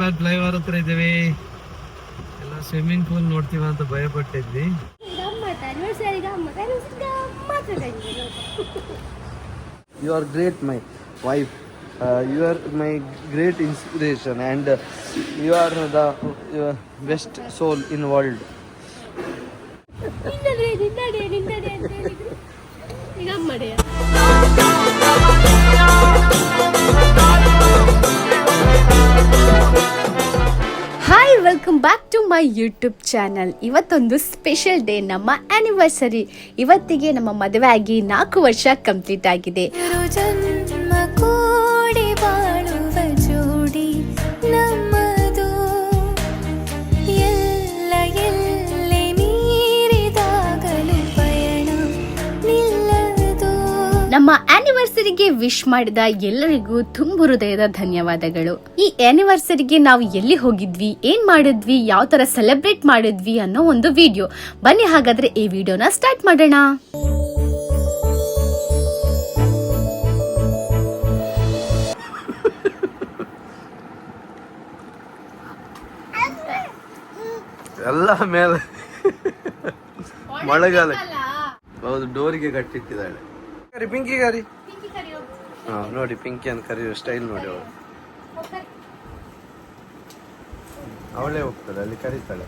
Back flyover ಹತ್ರ ಇದ್ದೀವಿ. ಎಲ್ಲ ಸ್ವಿಮ್ಮಿಂಗ್ ಪೂಲ್ ನೋಡ್ತೀವ ಅಂತ ಭಯ ಪಟ್ಟಿದ್ವಿ. You are great my wife you are my great inspiration and you are the best soul in world ಈಗ hi welcome back to my YouTube channel ಇವತ್ತೊಂದು special day ನಮ್ಮ anniversary ಇವತ್ತಿಗೆ ನಮ್ಮ ಮದುವೆ ಆಗಿ ನಾಲ್ಕು ವರ್ಷ ಕಂಪ್ಲೀಟ್ ಆಗಿದೆ. ಆನಿವರ್ಸರಿಗೆ ವಿಶ್ ಮಾಡಿದ ಎಲ್ಲರಿಗೂ ತುಂಬು ಹೃದಯದ ಧನ್ಯವಾದಗಳು. ಈ ಆನಿವರ್ಸರಿಗೆ ನಾವು ಎಲ್ಲಿ ಹೋಗಿದ್ವಿ ಏನ್ ಮಾಡಿದ್ವಿ ಯಾವ ತರ ಸೆಲೆಬ್ರೇಟ್ ಮಾಡಿದ್ವಿ ಅನ್ನೋ ಒಂದು ವಿಡಿಯೋ ಬನ್ನಿ ಹಾಗಾದ್ರೆ ಈ ವಿಡಿಯೋನ ಸ್ಟಾರ್ಟ್ ಮಾಡೋಣ. ಎಲ್ಲ ಮೇಲೆ ಮಳೆಗಾಲ. ಹೌದು ಡೋರಿಗೆ ಕಟ್ಟಿಟ್ಟಿದ್ದಾಳೆ. ಪಿಂಕಿ ಕರಿ ಹಾ ನೋಡಿ ಪಿಂಕಿ ಅಂತ ಕರೆಯುವ ಸ್ಟೈಲ್ ನೋಡಿ ಅವಳು. ಅವಳೇ ಹೋಗ್ತಾಳೆ ಅಲ್ಲಿ ಕರೀತಾಳೆ.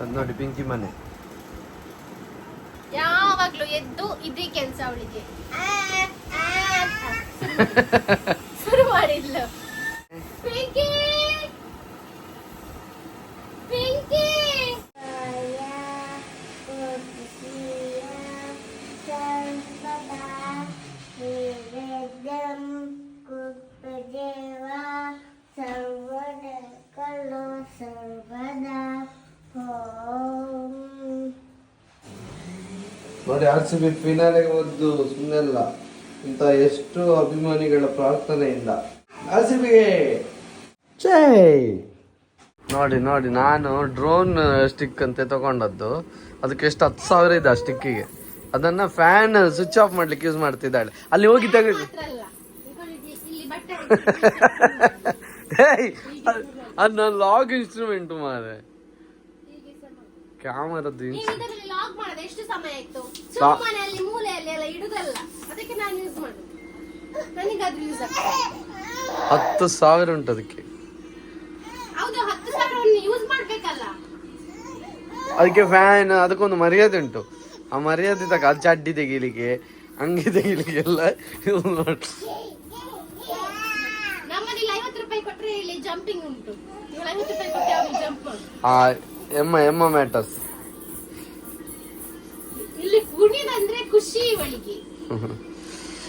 ಅದು ನೋಡಿ ಪಿಂಕಿ ಮನೆ. ಯಾವಾಗ್ಲೂ ಎದ್ದು ಇದೇ ಕೆಲಸ ಅವಳಿಗೆ. ನೋಡಿ ಆರ್ ಸಿ ಬಿ ಫಿನಾಲೆಗೆ ಒಂದು ಸುಮ್ಮನೆಲ್ಲ ಇಂಥ ಎಷ್ಟು ಅಭಿಮಾನಿಗಳ ಪ್ರಾರ್ಥನೆಯಿಂದ. ಆರ್ ಸಿ ಬಿಗೆ ನೋಡಿ ನೋಡಿ ನಾನು ಡ್ರೋನ್ ಸ್ಟಿಕ್ ಅಂತ ತಗೊಂಡದ್ದು. ಅದಕ್ಕೆ ಎಷ್ಟು ಹತ್ತು ಸಾವಿರ ಇದೆ ಆ ಸ್ಟಿಕ್ಕಿಗೆ ಅದನ್ನ ಫ್ಯಾನ್ ಸ್ವಿಚ್ ಆಫ್ ಮಾಡ್ಲಿಕ್ಕೆ ಯೂಸ್ ಮಾಡ್ತಿದ್ದಾಳೆ. ಅಲ್ಲಿ ಹೋಗಿ ಹೇಯ್, ಅದ್- ಅದು ನನ್ನ ಲಾಗ್ ಇನ್ಸ್ಟ್ರೂಮೆಂಟ್ ಮಾರೆ ಕ್ಯಾಮರದ್ದು ಇದರಲ್ಲಿ ಲಾಗ್ ಮಾಡೋದು ಎಷ್ಟು ಸಮಯ ಆಯ್ತು? ಸುಮ್ಮನೆ ಅಲ್ಲಿ ಮೂಲೆಯಲ್ಲಿ ಎಲ್ಲ ಇಡುದಲ್ಲ. ಅದಕ್ಕೆ ನಾನು ಯೂಸ್ ಮಾಡುದು. ನನಗಾದ್ರೂ ಯೂಸ್ ಆಗ್ತದೆ? ಹತ್ತು ಸಾವಿರ ಉಂಟು ಅದಕ್ಕೆ. ಹೌದು ಹತ್ತು ಸಾವಿರ ಯೂಸ್ ಮಾಡ್ಬೇಕಲ್ಲ. ಅದಕ್ಕೆ ಫ್ಯಾನ್ ಅದಕ್ಕೊಂದು ಮರ್ಯಾದೆ ಉಂಟು. ಆ ಮರ್ಯಾದೆ ತಕ ಅದು ಚಡ್ಡಿ ತೆಗಿಲಿಕ್ಕೆ ಅಂಗಿ ತೆಗಿಲಿಕ್ಕೆ ಎಲ್ಲ ಮಾಡ್- ನಮ್ಮಲ್ಲಿ ಐವತ್ತು ರೂಪಾಯಿ ಕೊಟ್ಟರೆ ಇಲ್ಲಿ ಜಂಪಿಂಗ್ ಉಂಟು. ಐವತ್ತು ರೂಪಾಯಿ ಕೊಟ್ಟೆ ಜಂಪ್ ಆ ಎಮ್ಮ ಎಮ್ಮ ಮ್ಯಾಟರ್ಸ್ ಇಲ್ಲಿ ಕುಣಿದಂದ್ರೆ ಖುಷಿ ಇವಳಿಗೆ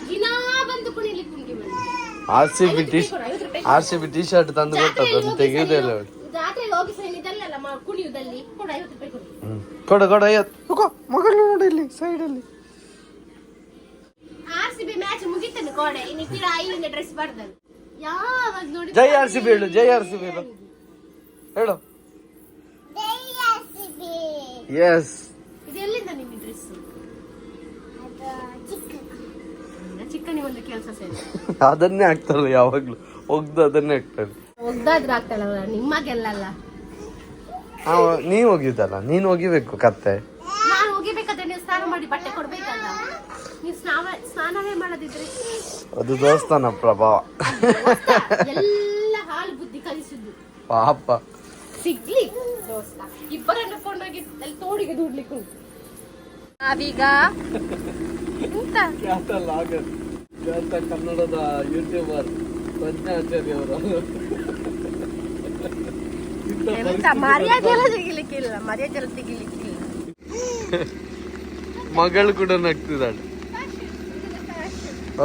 ದಿನಾ ಬಂದು R C B T R C B T shirt ತಂದು ಕೊಟ್ಟದ್ದು ಅದು ತೆಗೆಯುವುದೇ ಇಲ್ಲ. ಅವಳು ಜಾತ್ರೆಗೆ ಹೋಗಿ ಇದೆಲ್ಲ ಕುಣಿಯುವುದಲ್ಲಿ. ಕೂಡ ಐವತ್ತು ರೂಪಾಯಿ ಕೊಡು. ಹ್ಮ್. ಕೊಡು ಕೊಡು ಐವತ್ತು. ಮಗಳು ನೋಡಿ ಇಲ್ಲಿ ಸೈಡಲ್ಲಿ ಆರ್ ಸಿ ಬಿ ಮ್ಯಾಚ್ ಮುಗಿತನು ಕೋಡೆ. ಇನ್ನು ಕಿರ ಐವಿನ ಡ್ರೆಸ್ ಬರ್ದನು ಯಾವಾಗ ನೋಡಿ ಜೈ ಆರ್ ಸಿ ಬಿ ಹೇಳು ಜೈ ಆರ್ ಸಿ ಬಿ ಹೇಳು. ಹೇಳು. ಎಸ್ ಡ್ರೆಸ್ ಒಂದು ಕೆಲಸ ಸೇರಿ. ಅದನ್ನೇ ಹಾಕ್ತಾರಲ್ಲ ಯಾವಾಗ್ಲೂ. ಒಗ್ದು ಅದನ್ನೇ ಹಾಕ್ತಾರೆ ಒಗ್ದಾದ್ರೆ ಆಗ್ತಾಳಲ್ಲ ಹೋಗಿದ್ದಲ್ಲ ನೀನ್ ಹೋಗಿಬೇಕು ಕತ್ತೆ. ನಾನು ಹೋಗಿಬೇಕಾದ್ರೆ ನೀವು ಸ್ನಾನ ಮಾಡಿ ಬಟ್ಟೆ ಕೊಡ್ಬೇಕಲ್ಲ? ನೀವು ಸ್ನಾನ ಸ್ನಾನವೇ ಮಾಡದಿದ್ರೆ? ಅದು ದೇವಸ್ಥಾನ ಪ್ರಭಾವ. ಎಲ್ಲ ಹಾಳು ಬುದ್ಧಿ ಕಲಿಸಿದ್ದು. ಪಾಪ. ಸಿಗ್ಲಿ. ದೋಸ್ತ ಇಬ್ಬರನ್ನು ಕೊಂಡೋಗಿ ಅಲ್ಲಿ ತೋಡಿಗೆ ದೂಡ್ಲಿಕ್ಕೆ ಉಂಟು. ನಾವೀಗ ಎಂತ? ಕನ್ನಡದ ಯೂಟ್ಯೂಬರ್ ಪ್ರಜ್ಞಾಚಾರ್ಯ ಅವರು. ಎಂತ ಮರ್ಯಾದೆ ಎಲ್ಲ ತೆಗಿಲಿಕ್ಕಿಲ್ಲ ಮರ್ಯಾದೆ ಎಲ್ಲ ತೆಗಿಲಿಕ್ಕಿಲ್ಲ ಮಗಳು ಕೂಡ ನಗ್ತಿದ್ದಾಳೆ.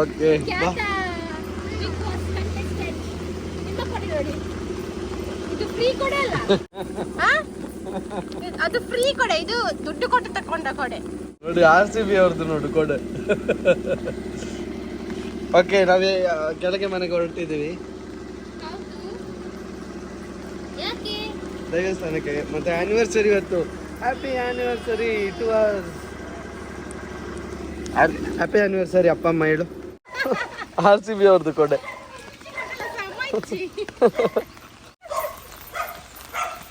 ಓಕೆ ಕೊಡಿ ನೋಡಿ ಇದು ಫ್ರೀ ಕೊಡೆ ಅಲ್ಲ? ಅದು ಫ್ರೀ ಕೊಡೆ ಇದು ದುಡ್ಡು ಕೊಟ್ಟು ತಕೊಂಡ ಕೊಡೆ. ನೋಡಿ ಆರ್ ಸಿ ಬಿ ಅವ್ರದ್ದು ನೋಡು ಕೊಡೆ. ಓಕೆ ನಾವೇ ಕೆಳಗೆ ಮನೆಗೆ ಹೊರಟಿದ್ದೀವಿ. ದೇವಸ್ಥಾನಕ್ಕೆ ಮತ್ತೆ ಆನಿವರ್ಸರಿ ಇವತ್ತು. Happy anniversary to ours happy anniversary ಅಪ್ಪ ಅಮ್ಮ ಹೇಳು. ಆರ್ ಸಿ ಬಿ ಅವ್ರದ್ದು ಕೊಡೆ.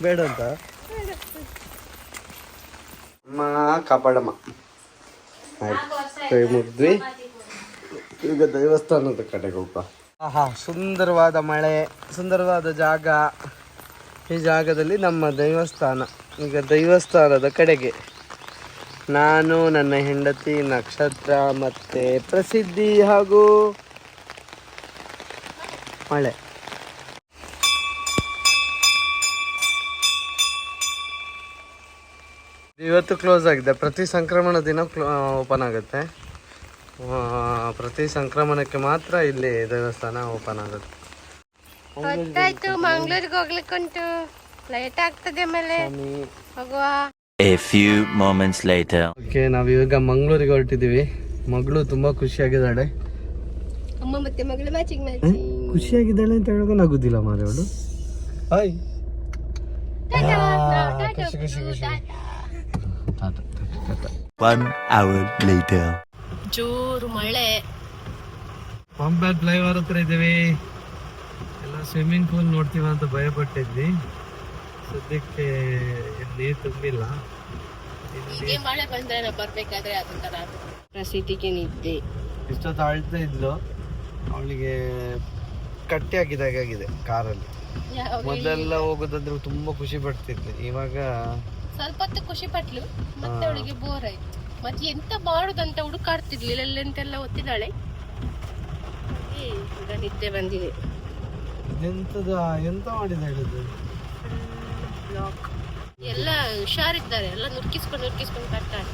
ಬೇಡ ಅಂತ. ಅಮ್ಮ ಕಾಪಾಡಮ್ಮ. ಆಯ್ತು. ಮುಗಿದ್ವಿ. ಈಗ ದೇವಸ್ಥಾನದ ಕಡೆಗೆ ಹೋಗ ಆಹಾ ಸುಂದರವಾದ ಮಳೆ ಸುಂದರವಾದ ಜಾಗ. ಈ ಜಾಗದಲ್ಲಿ ನಮ್ಮ ದೇವಸ್ಥಾನ. ಈಗ ದೇವಸ್ಥಾನದ ಕಡೆಗೆ. ನಾನು ನನ್ನ ಹೆಂಡತಿ ನಕ್ಷತ್ರ ಮತ್ತೆ ಪ್ರಸಿದ್ಧಿ ಹಾಗೂ ಮಳೆ. ಇವತ್ತು ಕ್ಲೋಸ್ ಆಗಿದೆ. ಪ್ರತಿ ಸಂಕ್ರಮಣ ದಿನ ಓಪನ್ ಆಗುತ್ತೆ. ಪ್ರತಿ ಸಂಕ್ರಮಣಕ್ಕೆ ಮಾತ್ರ ಇಲ್ಲಿ ದೇವಸ್ಥಾನ ಓಪನ್ ಆಗುತ್ತೆ. ಗೊತ್ತಾಯ್ತು ಮಂಗ್ಳೂರಿಗೆ ಹೋಗ್ಲಿಕ್ಕುಂಟು ಲೇಟ್ ಆಗ್ತದೆ ಆಮೇಲೆ ಹೋಗುವ. A few moments later. Okay ನಾವು ಇವಾಗ ಮಂಗಳೂರಿಗೆ ಹೊರಟಿದ್ದೀವಿ ಮಗಳು ತುಂಬಾ ಖುಷಿಯಾಗಿದ್ದಾಳೆ. ಅಮ್ಮ ಮತ್ತೆ ಮಗಳು ಮ್ಯಾಚಿಂಗ್ ಮ್ಯಾಚಿಂಗ್ ಖುಷಿಯಾಗಿದ್ದಾಳೆ ಅಂತ ಹೇಳೋಕೆ ಆಗುದಿಲ್ಲ ಮಾರೆ ಅವಳು. Hi Khushi Khushi Khushi. Tata, hour later. ಜೋರು ಮಳೆ. ಪಂಪ್ಯಾಕ್ ಫ್ಲೈಓವರ್ ಹತ್ರ ಇದ್ದೀವಿ. ಎಲ್ಲ ಸ್ವಿಮ್ಮಿಂಗ್ ಪೂಲ್ ನೋಡ್ತೀವ ಅಂತ ಭಯಪಟ್ಟಿದ್ವಿ. ಸದ್ಯಕ್ಕೆ ಇಲ್ಲಿ ನೀರು ತುಂಬಿಲ್ಲ. ಹೀಗೆ ಮಳೆ ಬಂದ್ರೆ ನಾವು ಬರ್ಬೇಕಾದ್ರೆ ಅದೊಂಥರ ಪ್ರಸಿದ್ಧಿಗೆ ನಿದ್ದೆ. ಇಷ್ಟೊತ್ತು ಅಳ್ತಾ ಇದ್ಲು. ಅವಳಿಗೆ ಕಟ್ಟಿ ಹಾಕಿದಾಗ ಆಗಿದೆ ಕಾರಲ್ಲಿ. ಮೊದಲೆಲ್ಲ ಹೋಗೋದಂದ್ರೆ ತುಂಬಾ ಖುಷಿ ಪಡ್ತಿದ್ವಿ. ಇವಾಗ ಸ್ವಲ್ಪ ಹೊತ್ತು ಖುಷಿ ಪಟ್ಲು ಮತ್ತೆ ಅವಳಿಗೆ ಬೋರ್ ಆಯ್ತು. ಮತ್ತೆ ಎಂತ ಮಾಡುದಂತ ಹುಡುಕಾಡ್ತಿರ್ಲಿಲ್ಲ ಎಲ್ಲೆಂತೆಲ್ಲ ಈಗ ನಿದ್ದೆ ಬಂದಿದೆ. ಎಂತದ ಎಂತ ಮಾಡಿದ ಎಲ್ಲ ಹುಷಾರಿದ್ದಾರೆ ಎಲ್ಲ ನುರ್ಕಿಸ್ಕೊಂಡು ನುರ್ಕಿಸ್ಕೊಂಡು ಬರ್ತಾರೆ.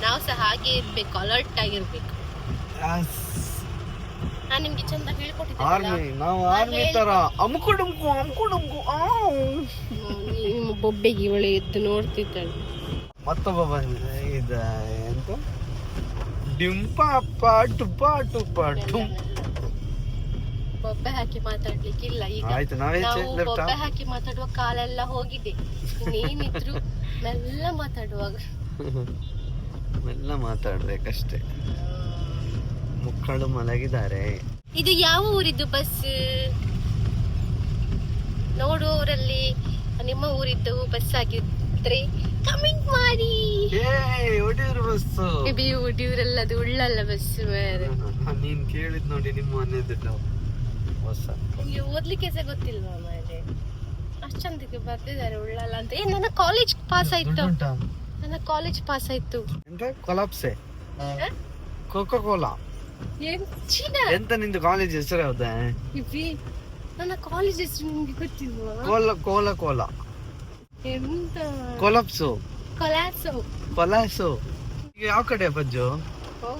ನಾವು ಸಹ ಹಾಗೆ ಇರ್ಬೇಕು ಅಲರ್ಟ್ ಆಗಿರ್ಬೇಕು. ನಾನು ನಿಮ್ಗೆ ಚಂದ ಹೇಳ್ಕೊಟ್ಟಿದ್ದೆ ನಾವು ಆರ್ಮಿ ತರ ಆ. ಬೊಬ್ಬೆಗೆ ಇವಳು ಎದ್ದು ನೋಡ್ತಿದ್ದಾಳೆ. ಮತ್ತೊಬ್ಬ ಬಂದ ಇದ ಎಂತ? ಡಿಂಪ ಪಾಟು ಪಾಟು ಪಾಟು. ಬೊಬ್ಬೆ ಹಾಕಿ ಮಾತಾಡ್ಲಿಕ್ಕಿಲ್ಲ ಈಗ ಆಯ್ತು ನಾವೇ ಬೊಬ್ಬೆ ಹಾಕಿ ಮಾತಾಡುವ ಕಾಲೆಲ್ಲ ಹೋಗಿದೆ. ನೀನಿದ್ರು ಮೆಲ್ಲ ಮಾತಾಡುವಾಗ. ಎಲ್ಲ ಮಾತಾಡ್ಬೇಕಷ್ಟೇ. ಮಕ್ಕಳು ಮಲಗಿದ್ದಾರೆ. ಇದು ಯಾವ ಊರಿದ್ದು ಬಸ್ ನೋಡುವವರಲ್ಲಿ ನಿಮ್ಮ ಊರಿದ್ದು ಬಸ್ ಆಗಿದ್ರೆ ಕಮೆಂಟ್ ಮಾಡಿ. ಏ ಒಡಿಯೂರು ಬಸ್ಸು ಮೇಬಿ ಊಟಿಯವರೆಲ್ಲ ಅದು ಉಳ್ಳಲ್ಲ ಬಸ್ ಬೇರೆ ನೀನ್ ಕೇಳಿದ್ ನೋಡಿ ನಿಮ್ಮ ನಾವು ಹೊಸ ನಿಮ್ಗೆ ಓದ್ಲಿಕ್ಕೆ ಸಹ ಗೊತ್ತಿಲ್ವಾ ಮಾರೆ? ಅಷ್ಟು ಚಂದಕ್ಕೆ ಬರ್ತಿದ್ದಾರೆ ಉಳ್ಳಲ್ಲ ಅಂತ. ಏ ನನ್ನ ಕಾಲೇಜ್ ಪಾಸ್ ಆಯ್ತು? ನನ್ನ ಕಾಲೇಜ್ ಪಾಸ್ ಆಯ್ತು. ಎಂತ? ಕೊಲಾಪ್ಸೆ ಕೋಕೋ ಕೋಲಾ ಎಂತ ನಿಂದು ಕಾಲೇಜ್ ಹೆಸರು ಹೌದಾ ಇವಿ ನನ್ನ ಕಾಲೇಜ್ ಹೆಸರು ನಿಮ್ಗೆ ಗೊತ್ತಿಲ್ವಾ? ಕೋಲ ಕೋಲ ಕೋಲ ಎಂತ? ಕೊಲಪ್ಸು ಕೊಲಾಸೋ ಕೊಲಾಸು ಈಗ ಯಾವ ಕಡೆ ಓ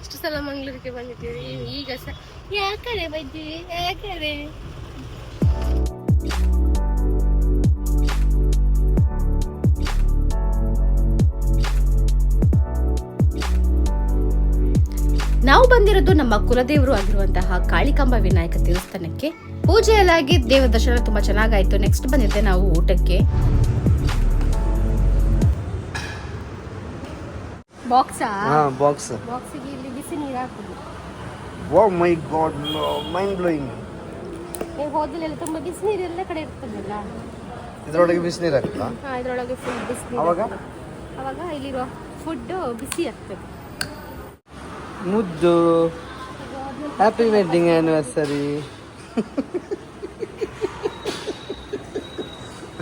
ಇಷ್ಟು ಸಲ ಮಂಗ್ಳೂರಿಗೆ ಬಂದಿದ್ದೀವಿ ಈಗ ಸಹ ಯಾಕಡೆ ಕಡೆ ಬಂದಿವಿ ನಾವು ಬಂದಿರೋದು ನಮ್ಮ ಕುಲದೇವರು ಆಗಿರುವಂತಹ ಕಾಳಿಕಾಂಬ ವಿನಾಯಕ ದೇವಸ್ಥಾನಕ್ಕೆ. ಪೂಜೆ ಎಲ್ಲ ಆಗಿ ದೇವ ದರ್ಶನ ತುಂಬಾ ಚೆನ್ನಾಗಾಯ್ತು. ನೆಕ್ಸ್ಟ್ ಬಂದಿದ್ದೆ ನಾವು ಊಟಕ್ಕೆ. ಬಾಕ್ಸಾ ಬಾಕ್ಸ್ ಬಾಕ್ಸಿಗೆ ಇಲ್ಲಿ ಬಿಸಿ ನೀರು ಹಾಕುದು oh my god mind blowing ನೀವು ಹೋದಲ್ಲೆಲ್ಲ ತುಂಬಾ ಬಿಸಿ ನೀರು ಎಲ್ಲ ಕಡೆ ಇರ್ತದಲ್ಲ. ಇದ್ರೊಳಗೆ ಬಿಸಿನೀರು ಹಾಕ್ತಾ ಹಾ ಇದ್ರೊಳಗೆ ಫುಲ್ ಬಿಸಿ ಅವಾಗ? ಅವಾಗ ಇಲ್ಲಿರೋ ಫುಡ್ ಬಿಸಿ ಆಗ್ತದೆ. ಮುದ್ದು. Happy wedding anniversary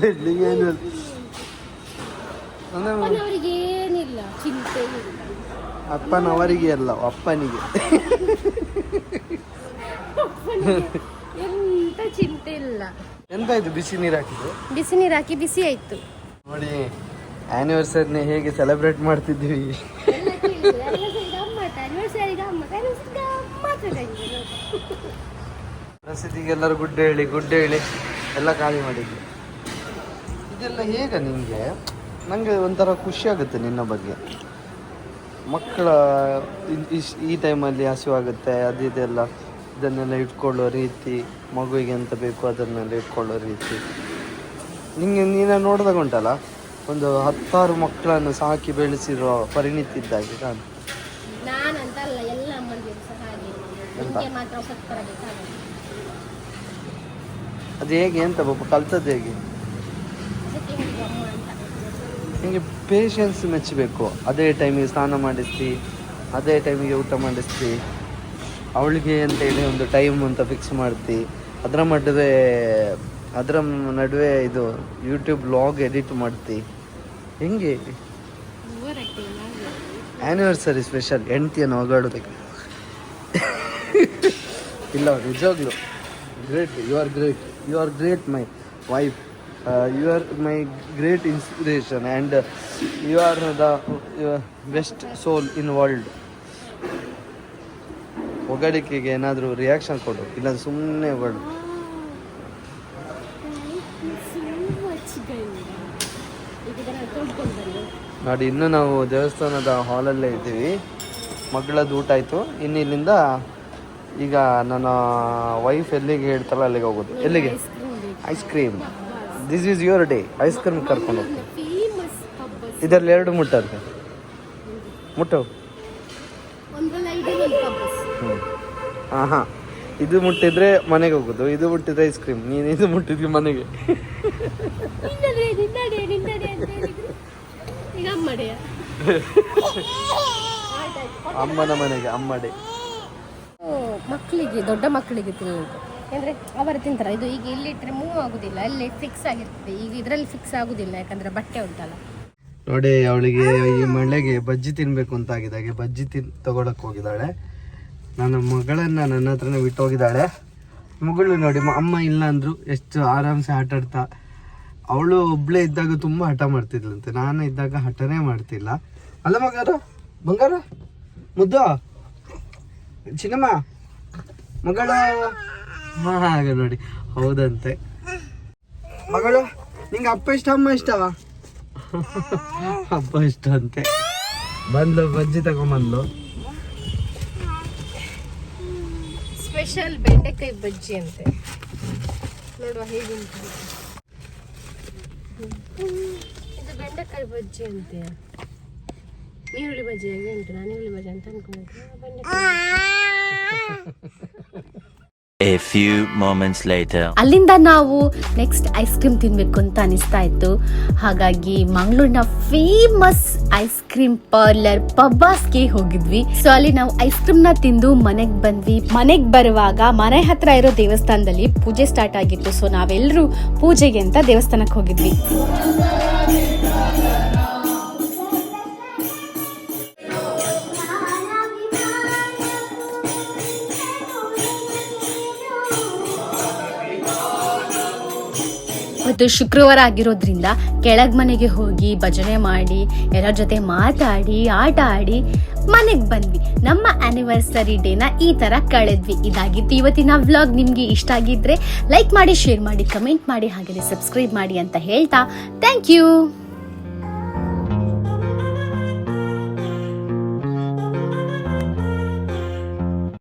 wedding anniversary ಅಪ್ಪನವರಿಗೆ ಏನಿಲ್ಲ ಚಿಂತೆ ಇಲ್ಲ. ಅಪ್ಪನವರಿಗೆ ಅಲ್ಲ ಅಪ್ಪನಿಗೆ. ಎಂತ ಚಿಂತೆ ಇಲ್ಲ. ಎಂತ ಇದು ಬಿಸಿ ನೀರು ಹಾಕಿದ್ದು? ಬಿಸಿ ನೀರು ಹಾಕಿ ಬಿಸಿ ಆಯ್ತು. ನೋಡಿ ಆನಿವರ್ಸರಿನ ಹೇಗೆ ಸೆಲೆಬ್ರೇಟ್ ಮಾಡ್ತಿದ್ವಿ ಪ್ರಸಿದ್ಧಿಗೆ ಎಲ್ಲರೂ ಗುಡ್ಡೆ ಹೇಳಿ ಗುಡ್ಡೆ ಹೇಳಿ ಎಲ್ಲ ಖಾಲಿ ಮಾಡಿದ್ವಿ. ಇದೆಲ್ಲ ಹೇಗ ನಿಮಗೆ? ನನಗೆ ಒಂಥರ ಖುಷಿ ಆಗುತ್ತೆ ನಿನ್ನ ಬಗ್ಗೆ. ಮಕ್ಕಳ ಇಶ್- ಈ ಟೈಮಲ್ಲಿ ಹಸಿವಾಗುತ್ತೆ ಅದು ಇದೆಲ್ಲ ಇದನ್ನೆಲ್ಲ ಇಟ್ಕೊಳ್ಳೋ ರೀತಿ ಮಗುವಿಗೆ ಎಂತ ಬೇಕು ಅದನ್ನೆಲ್ಲ ಇಟ್ಕೊಳ್ಳೋ ರೀತಿ. ನಿಮಗೆ ನೀನು ನೋಡಿದಾಗ ಉಂಟಲ್ಲ ಒಂದು ಹತ್ತಾರು ಮಕ್ಕಳನ್ನು ಸಾಕಿ ಬೆಳೆಸಿರೋ ಪರಿಣಿತಿ ಇದ್ದಾಗೆ ಕಾಣುತ್ತೆ ನಾನಂತ ಅಲ್ಲ ಎಲ್ಲ ಅಮ್ಮಂದಿರು ಸಹ ಹಾಗೆ ನಿಮಗೆ ಮಾತ್ರ ಸತ್ತರ ಬೇಕಾಗುತ್ತೆ ಅದು ಹೇಗೆ ಅಂತ ಪಾಪ ಕಲ್ತದ್ದು ಹೇಗೆ? ನಿಮಗೆ ಪೇಷನ್ಸ್ ಮೆಚ್ಚಬೇಕು. ಅದೇ ಟೈಮಿಗೆ ಸ್ನಾನ ಮಾಡಿಸ್ತಿ, ಅದೇ ಟೈಮಿಗೆ ಊಟ ಮಾಡಿಸ್ತಿ. ಅವಳಿಗೆ ಅಂತೇಳಿ ಒಂದು ಟೈಮ್ ಅಂತ ಫಿಕ್ಸ್ ಮಾಡ್ತಿ. ಅದರ ನಡುವೆ ಅದರ ನಡುವೆ ಇದು ಯೂಟ್ಯೂಬ್ ಲಾಗ್ ಎಡಿಟ್ ಮಾಡ್ತಿ. ಹೆಂಗೆ? Anniversary special ಹೆಂಡ್ತಿಯನ್ನು ಹೋಗಾಡೋದಕ್ಕೆ. ಇಲ್ಲ, ನಿಜವಾಗ್ಲು. Great you are great you are great my wife you are my great inspiration and you are the best soul in world ಹೊಗಳಿಕೆಗೆ ಏನಾದರೂ ರಿಯಾಕ್ಷನ್ ಕೊಡು ಇಲ್ಲ ಸುಮ್ಮನೆ ವರ್ಲ್ಡ್ ನೋಡಿ ಇನ್ನೂ ನಾವು ದೇವಸ್ಥಾನದ ಹಾಲಲ್ಲೇ ಇದ್ದೀವಿ. ಮಗಳದ್ದು ಊಟ ಆಯಿತು. ಇನ್ನು ಇಲ್ಲಿಂದ ಈಗ ನನ್ನ ವೈಫ್ ಎಲ್ಲಿಗೆ ಹೇಳ್ತಾರೋ ಅಲ್ಲಿಗೆ ಹೋಗೋದು. ಎಲ್ಲಿಗೆ? Ice cream this is your day ice cream ಕರ್ಕೊಂಡು ಹೋಗ್ತೀನಿ. ಇದರಲ್ಲಿ ಎರಡು ಮುಟ್ಟಂತೆ ಮುಟ್ಟು. ಹ್ಞೂ ಹಾಂ ಹಾಂ ಇದು ಮುಟ್ಟಿದ್ರೆ ಮನೆಗೆ ಹೋಗೋದು. ಇದು ಮುಟ್ಟಿದ್ರೆ ಐಸ್ ಕ್ರೀಮ್ ನೀನು ಇದು ಮುಟ್ಟಿದ್ವಿ ಮನೆಗೆ. ಅಮ್ಮನ ಮನೆಗೆ ಅಮ್ಮಡೆ ಮಕ್ಕಳಿಗೆ, ದೊಡ್ಡ ಮಕ್ಕಳಿಗೆ ತಿನ್ನುವುದು. ಅಂದರೆ ಅವರು ತಿಂತಾರೆ. ಇದು ಈಗ ಇಲ್ಲಿಟ್ಟರೆ ಮೂವ್ ಆಗುದಿಲ್ಲ. ಅಲ್ಲಿ ಫಿಕ್ಸ್ ಆಗಿರ್ತದೆ ಈಗ ಇದರಲ್ಲಿ ಫಿಕ್ಸ್ ಆಗುದಿಲ್ಲ. ಯಾಕಂದ್ರೆ ಬಟ್ಟೆ ಉಂಟಲ್ಲ. ನೋಡಿ, ಅವಳಿಗೆ ಈ ಮಳೆಗೆ ಬಜ್ಜಿ ತಿನ್ಬೇಕು ಅಂತ ಆಗಿದಾಗೆ ಬಜ್ಜಿ ತಿನ್, ತಗೊಳಕ್ ಹೋಗಿದ್ದಾಳೆ. ನನ್ನ ಮಗಳನ್ನ ನನ್ನ ಹತ್ರನೇ ಬಿಟ್ಟು ಹೋಗಿದ್ದಾಳೆ. ಮಗಳು ನೋಡಿ ಅಮ್ಮ ಇಲ್ಲ ಅಂದ್ರು ಎಷ್ಟು ಆರಾಮ್ಸೆ ಆಟ ಆಡ್ತಾ. ಅವಳು ಒಬ್ಳೆ ಇದ್ದಾಗ ತುಂಬಾ ಹಠ ಮಾಡ್ತಿದ್ಲಂತೆ. ನಾನು ಇದ್ದಾಗ ಹಠನೇ ಮಾಡ್ತಿಲ್ಲ. ಅಲ್ಲ ಮಗಾರ ಬಂಗಾರ? ಮುದ್ದು? ಚಿನ್ನಮ್ಮ? ಮಗಳು? ಹಾ, ಹಾಗೆ ನೋಡಿ. ಹೌದಂತೆ. ಮಗಳು, ನಿಂಗೆ ಅಪ್ಪ ಇಷ್ಟ, ಅಮ್ಮ ಇಷ್ಟವಾ? ಅಪ್ಪ ಇಷ್ಟ ಅಂತೆ ಬಂದು ಬಜ್ಜಿ ತಗೊಂಬಂದ್ಲು. ಸ್ಪೆಷಲ್ ಬೆಂಡೆಕಾಯಿ ಬಜ್ಜಿ ಅಂತೆ. ನೋಡುವ ಹೇಗೆ ಇದು ಬೆಂಡೆಕಾಯಿ ಬಜ್ಜಿ ಅಂತೆ. ಈರುಳ್ಳಿ ಬಜ್ಜಿ ಹೇಗೆ ಉಂಟು? ನಾನು ಈರುಳ್ಳಿ ಬಜ್ಜಿ ಅಂತ ಅನ್ಕೊಂಡಿದ್ದೆ. A few moments later. ಅಲ್ಲಿಂದ ನಾವು ನೆಕ್ಸ್ಟ್ ಐಸ್ ಕ್ರೀಮ್ ತಿನ್ಬೇಕು ಅಂತ ಅನಿಸ್ತಾ ಇತ್ತು. ಹಾಗಾಗಿ ಮಂಗಳೂರಿನ ಫೇಮಸ್ ಐಸ್ ಕ್ರೀಮ್ ಪಾರ್ಲರ್ ಪಬ್ಬಾಸ್ಗೆ ಹೋಗಿದ್ವಿ. ಸೊ ಅಲ್ಲಿ ನಾವು ಐಸ್ ಕ್ರೀಮ್ನ ತಿಂದು ಮನೆಗ್ ಬಂದ್ವಿ. ಮನೆಗ್ ಬರುವಾಗ ಮನೆ ಹತ್ರ ಇರೋ ದೇವಸ್ಥಾನದಲ್ಲಿ ಪೂಜೆ ಸ್ಟಾರ್ಟ್ ಆಗಿತ್ತು. ಸೊ ನಾವೆಲ್ಲರೂ ಪೂಜೆಗೆ ಅಂತ ದೇವಸ್ಥಾನಕ್ಕೆ ಹೋಗಿದ್ವಿ. ಇವತ್ತು ಶುಕ್ರವಾರ ಆಗಿರೋದ್ರಿಂದ ಕೆಳಗ್ ಮನೆಗೆ ಹೋಗಿ ಭಜನೆ ಮಾಡಿ ಎಲ್ಲರ ಜೊತೆ ಮಾತಾಡಿ, ಆಟ ಆಡಿ ಮನೆಗೆ ಬಂದ್ವಿ. ನಮ್ಮ ಆನಿವರ್ಸರಿ ಡೇನ ಈ ತರ ಕಳೆದ್ವಿ. ಇದಾಗಿತ್ತು ಇವತ್ತಿನ ವ್ಲಾಗ್ ನಿಮಗೆ ಇಷ್ಟ ಆಗಿದ್ರೆ ಲೈಕ್ ಮಾಡಿ ಶೇರ್ ಮಾಡಿ ಕಮೆಂಟ್ ಮಾಡಿ ಹಾಗೆ ಸಬ್ಸ್ಕ್ರೈಬ್ ಮಾಡಿ ಅಂತ ಹೇಳ್ತಾ ಥ್ಯಾಂಕ್ ಯು